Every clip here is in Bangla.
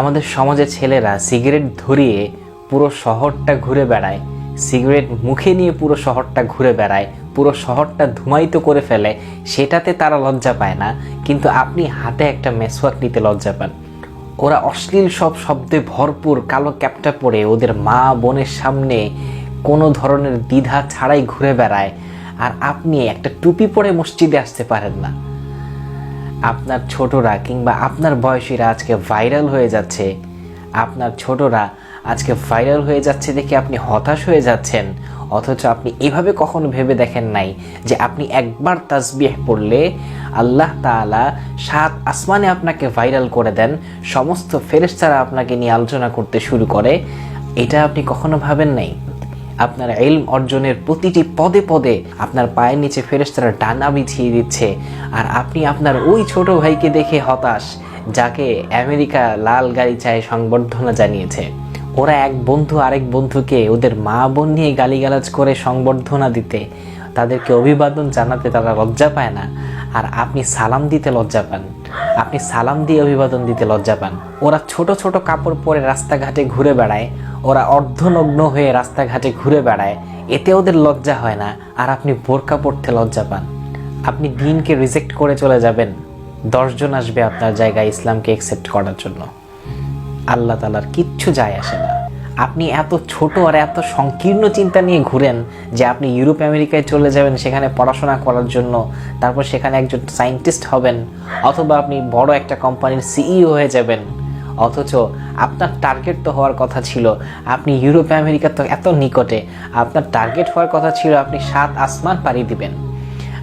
আমাদের সমাজের ছেলেরা সিগারেট ধরিয়ে পুরো শহরটা ঘুরে বেড়ায়, সিগারেট মুখে নিয়ে পুরো শহরটা ঘুরে বেড়ায়, পুরো শহরটা ধুমায়িত করে ফেলে, সেটাতে তারা লজ্জা পায় না। কিন্তু আপনি হাতে একটা মেসওয়াক নিতে লজ্জা পান। ওরা অশ্লীল সব শব্দে ভরপুর কালো ক্যাপটা পরে ওদের মা বোনের সামনে কোনো ধরনের দ্বিধা ছাড়াই ঘুরে বেড়ায়। আর আপনি একটা টুপি পরে মসজিদে আসতে পারেন না। আপনার ছোটরা কিংবা আপনার বয়সীরা আজকে ভাইরাল হয়ে যাচ্ছে। আপনার ছোটরা আজকে ভাইরাল হয়ে যাচ্ছে দেখে আপনি হতাশ হয়ে যাচ্ছেন। অথচ আপনি এভাবে কখনো ভেবে দেখেন নাই যে আপনি একবার তাসবিহ পড়লে আল্লাহ তাআলা সাত আসমানে আপনাকে ভাইরাল করে দেন, সমস্ত ফেরেশতারা আপনাকে নিয়ে আলোচনা করতে শুরু করে। এটা আপনি কখনো ভাবেন নাই? আপনার এলম অর্জনের প্রতিটি পদে পদে আপনার পায়ের নিচে ফেরেশতারা ডানা বিছিয়ে দিচ্ছে। আর আপনি আপনার ওই ছোট ভাইকে দেখে হতাশ, যাকে আমেরিকা লাল গাড়ি চায় সংবর্ধনা জানিয়েছে। ওরা এক বন্ধু আরেক বন্ধুকে ওদের মা বোন নিয়ে গালিগালাজ করে সংবর্ধনা দিতে। তাদেরকে অভিবাদন জানাতে তারা লজ্জা পায় না। আর আপনি সালাম দিতে লজ্জা পান। আপনি সালাম দিয়ে অভিবাদন দিতে লজ্জা পান। ওরা ছোট ছোট কাপড় পরে রাস্তাঘাটে ঘুরে বেড়ায়। ওরা অর্ধনগ্ন হয়ে রাস্তাঘাটে ঘুরে বেড়ায়। এতে ওদের লজ্জা হয় না, আর আপনি বোরকা পড়তে লজ্জা পান। আপনি দিনকে রিজেক্ট করে চলে যাবেন। দশজন আসবে আপনার জায়গায় ইসলামকে একসেপ্ট করার জন্য। আল্লাহ তালার কিচ্ছু যায় আসে না। আপনি এত ছোট আর এত সংকীর্ণ চিন্তা নিয়ে ঘুরেন যে আপনি ইউরোপ, আমেরিকায় চলে যাবেন, সেখানে পড়াশোনা করার জন্য, তারপর সেখানে একজন সায়েন্টিস্ট হবেন, অথবা আপনি বড় একটা কোম্পানির সিইও হয়ে যাবেন। অথচ আপনার টার্গেট তো হওয়ার কথা ছিল। আপনি ইউরোপ আমেরিকা তো এত নিকটে, আপনার টার্গেট হওয়ার কথা ছিল আপনি সাত আসমান পাড়ি দিবেন।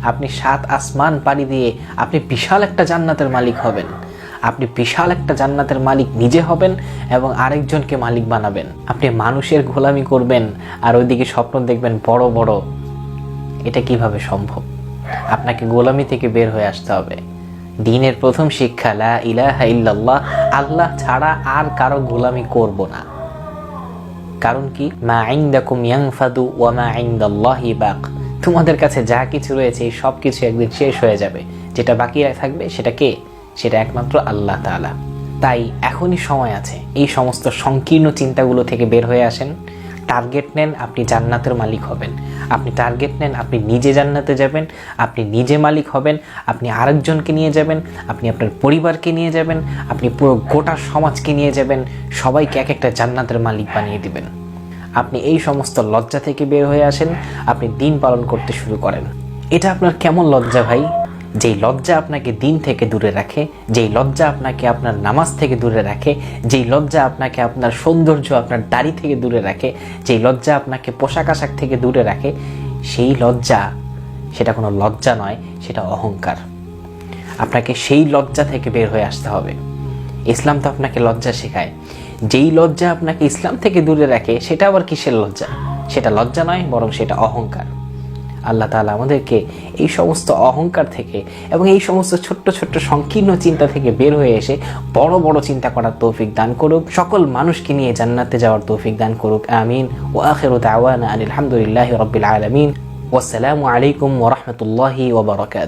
আপনি সাত আসমান পাড়ি দিয়ে আপনি বিশাল একটা জান্নাতের মালিক হবেন। আপনি বিশাল একটা জান্নাতের মালিক নিজে হবেন এবং আরেকজনকে মালিক বানাবেন। আপনি মানুষের গোলামি করবেন আর ওইদিকে স্বপ্ন দেখবেন বড় বড়। এটা কীভাবে সম্ভব? আপনাকে গোলামি থেকে বের হয়ে আসতে হবে। দিনের প্রথম শিক্ষা, লা ইলাহা ইল্লাল্লাহ আল্লাহ ছাড়া আর কারও গোলামি করব না। কারণ কি? মা আইন্দাকুম ইয়ানফাদু ওয়া মা আইন্দাল্লাহি বাক তোমাদের কাছে যা কিছু রয়েছে, এই সব কিছু একদিন শেষ হয়ে যাবে। যেটা বাকি থাকবে, সেটা কে? সেটা একমাত্র আল্লাহ তাআলা। তাই এখনই সময় আছে, এই সমস্ত সংকীর্ণ চিন্তাগুলো থেকে বের হয়ে আসেন। টার্গেট নেন, আপনি জান্নাতের মালিক হবেন। আপনি টার্গেট নেন, আপনি নিজে জান্নাতে যাবেন, আপনি নিজে মালিক হবেন, আপনি আরেকজনকে নিয়ে যাবেন, আপনি আপনার পরিবারকে নিয়ে যাবেন, আপনি পুরো গোটা সমাজকে নিয়ে যাবেন, সবাইকে এক একটা জান্নাতের মালিক বানিয়ে দিবেন। আপনি এই সমস্ত লজ্জা থেকে বের হয়ে আসেন, আপনি দিন পালন করতে শুরু করেন। এটা আপনার কেমন লজ্জা ভাই? যেই লজ্জা আপনাকে দিন থেকে দূরে রাখে, যেই লজ্জা আপনাকে আপনার নামাজ থেকে দূরে রাখে, যেই লজ্জা আপনাকে আপনার সৌন্দর্য আপনার দাড়ি থেকে দূরে রাখে, যেই লজ্জা আপনাকে পোশাক আশাক থেকে দূরে রাখে, সেই লজ্জা সেটা কোনো লজ্জা নয়, সেটা অহংকার। আপনাকে সেই লজ্জা থেকে বের হয়ে আসতে হবে। ইসলাম তো আপনাকে লজ্জা শেখায়। যেই লজ্জা আপনাকে ইসলাম থেকে দূরে রাখে, সেটা আবার কিসের লজ্জা? সেটা লজ্জা নয়, বরং সেটা অহংকার। আল্লাহ তালা আমাদেরকে এই সমস্ত অহংকার থেকে এবং এই সমস্ত ছোট্ট ছোট্ট সংকীর্ণ চিন্তা থেকে বের হয়ে এসে বড় বড় চিন্তা করার তৌফিক দান করুক। সকল মানুষকে নিয়ে জান্নাতে যাওয়ার তৌফিক দান করুক। আমিন। ও আখের দাওয়ানা আলহামদুলিল্লাহ রবিল আলমিন। ওসালামু আলাইকুম ওরহমতুল্লাহি ওবরাকাত